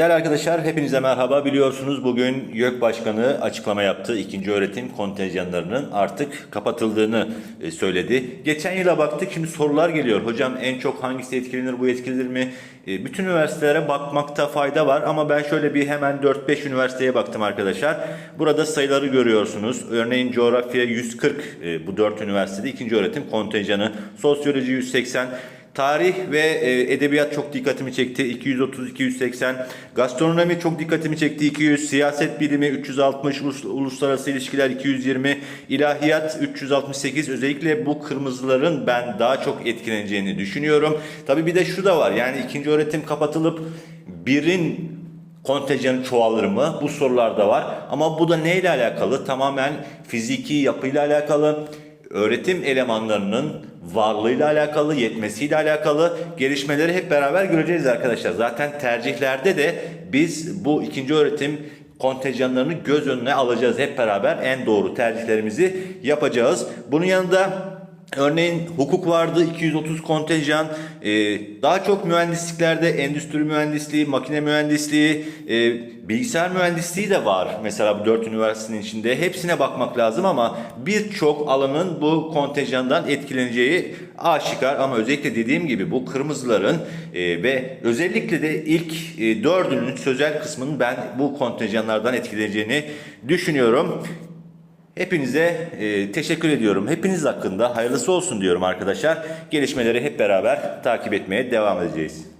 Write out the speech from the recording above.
Değerli arkadaşlar hepinize merhaba. Biliyorsunuz bugün YÖK Başkanı açıklama yaptı. İkinci öğretim kontenjanlarının artık kapatıldığını e, söyledi. Geçen yıla baktık şimdi sorular geliyor. Hocam en çok hangisi etkilenir bu etkilenir mi? E, Bütün üniversitelere bakmakta fayda var ama ben şöyle bir hemen 4-5 üniversiteye baktım arkadaşlar. Burada sayıları görüyorsunuz. Örneğin coğrafya 140 e, bu 4 üniversitede ikinci öğretim kontenjanı. Sosyoloji 180, Tarih ve e, edebiyat çok dikkatimi çekti. 230-280. Gastronomi çok dikkatimi çekti. 200. Siyaset bilimi 360. Ulus- Uluslararası ilişkiler 220. İlahiyat 368. Özellikle bu kırmızıların ben daha çok etkileneceğini düşünüyorum. Tabii bir de şu da var. Yani ikinci öğretim kapatılıp birin kontenjanı çoğalır mı? Bu sorular da var. Ama bu da neyle alakalı? Tamamen fiziki yapıyla alakalı öğretim elemanlarının varlığıyla alakalı, yetmesiyle alakalı gelişmeleri hep beraber göreceğiz arkadaşlar. Zaten tercihlerde de biz bu ikinci öğretim kontenjanlarını göz önüne alacağız. Hep beraber en doğru tercihlerimizi yapacağız. Bunun yanında Örneğin hukuk vardı 230 kontenjan. Ee, daha çok mühendisliklerde endüstri mühendisliği, makine mühendisliği, e, bilgisayar mühendisliği de var. Mesela bu dört üniversitenin içinde. Hepsine bakmak lazım ama birçok alanın bu kontenjandan etkileneceği aşikar. Ama özellikle dediğim gibi bu kırmızıların e, ve özellikle de ilk e, dördünün sözel kısmının ben bu kontenjanlardan etkileneceğini düşünüyorum. Hepinize e, teşekkür ediyorum. Hepiniz hakkında hayırlısı olsun diyorum arkadaşlar. Gelişmeleri hep beraber takip etmeye devam edeceğiz.